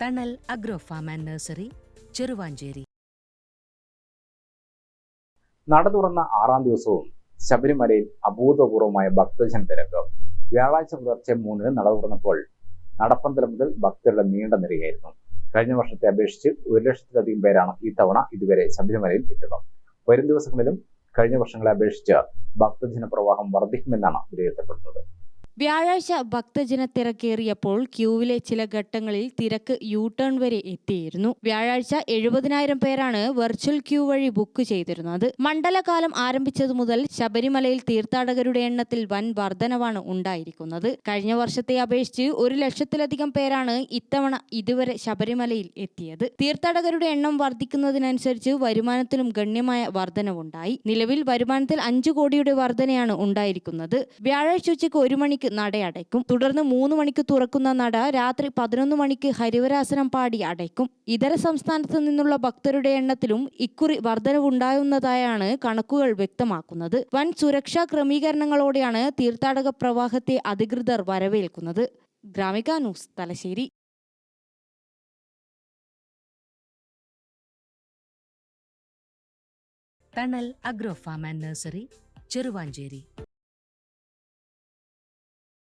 Thanal agro farm and nursery Cheruvancheri. നട തുറന്ന ആറാം ദിവസവും ശബരിമലയിൽ അഭൂതപൂർവമായ ഭക്തജന തിരക്ക്. വ്യാഴാഴ്ച പുലർച്ചെ മൂന്നിന് നട തുറന്നപ്പോൾ നടപ്പന്തലം മുതൽ ഭക്തരുടെ നീണ്ട നിരയായിരുന്നു. കഴിഞ്ഞ വർഷത്തെ അപേക്ഷിച്ച് ഒരു ലക്ഷത്തിലധികം പേരാണ് ഈ തവണ ഇതുവരെ ശബരിമലയിൽ എത്തുന്നത് വരും ദിവസങ്ങളിലും കഴിഞ്ഞ വർഷങ്ങളെ അപേക്ഷിച്ച് ഭക്തജന പ്രവാഹം വർദ്ധിക്കുമെന്നാണ് വിലയിരുത്തപ്പെടുന്നത്. വ്യാഴാഴ്ച ഭക്തജന തിരക്കേറിയപ്പോൾ ക്യൂവിലെ ചില ഘട്ടങ്ങളിൽ തിരക്ക് യു ടേൺ വരെ എത്തിയിരുന്നു. വ്യാഴാഴ്ച എഴുപതിനായിരം പേരാണ് വെർച്വൽ ക്യൂ വഴി ബുക്ക് ചെയ്തിരുന്നത്. മണ്ഡലകാലം ആരംഭിച്ചതു മുതൽ ശബരിമലയിൽ തീർത്ഥാടകരുടെ എണ്ണത്തിൽ വൻ വർധനവാണ് ഉണ്ടായിരിക്കുന്നത്. കഴിഞ്ഞ വർഷത്തെ അപേക്ഷിച്ച് ഒരു ലക്ഷത്തിലധികം പേരാണ് ഇത്തവണ ഇതുവരെ ശബരിമലയിൽ എത്തിയത്. തീർത്ഥാടകരുടെ എണ്ണം വർദ്ധിക്കുന്നതിനനുസരിച്ച് വരുമാനത്തിലും ഗണ്യമായ വർധനവുണ്ടായി. നിലവിൽ വരുമാനത്തിൽ അഞ്ചു കോടിയുടെ വർധനയാണ് ഉണ്ടായിരിക്കുന്നത്. വ്യാഴാഴ്ച ഉച്ചയ്ക്ക് ഒരു മണിക്ക് നട അടയ്ക്കും. തുടർന്ന് മൂന്ന് മണിക്ക് തുറക്കുന്ന നട രാത്രി പതിനൊന്ന് മണിക്ക് ഹരിവരാസനം പാടി അടയ്ക്കും. ഇതര സംസ്ഥാനത്തു നിന്നുള്ള ഭക്തരുടെ എണ്ണത്തിലും ഇക്കുറി വർധനവുണ്ടാകുന്നതായാണ് കണക്കുകൾ വ്യക്തമാക്കുന്നത്. വൻ സുരക്ഷാ ക്രമീകരണങ്ങളോടെയാണ് തീർത്ഥാടക പ്രവാഹത്തെ അധികൃതർ വരവേൽക്കുന്നത്. Gramika news Thalassery. Thanal agro farm and nursery Cheruvancheri.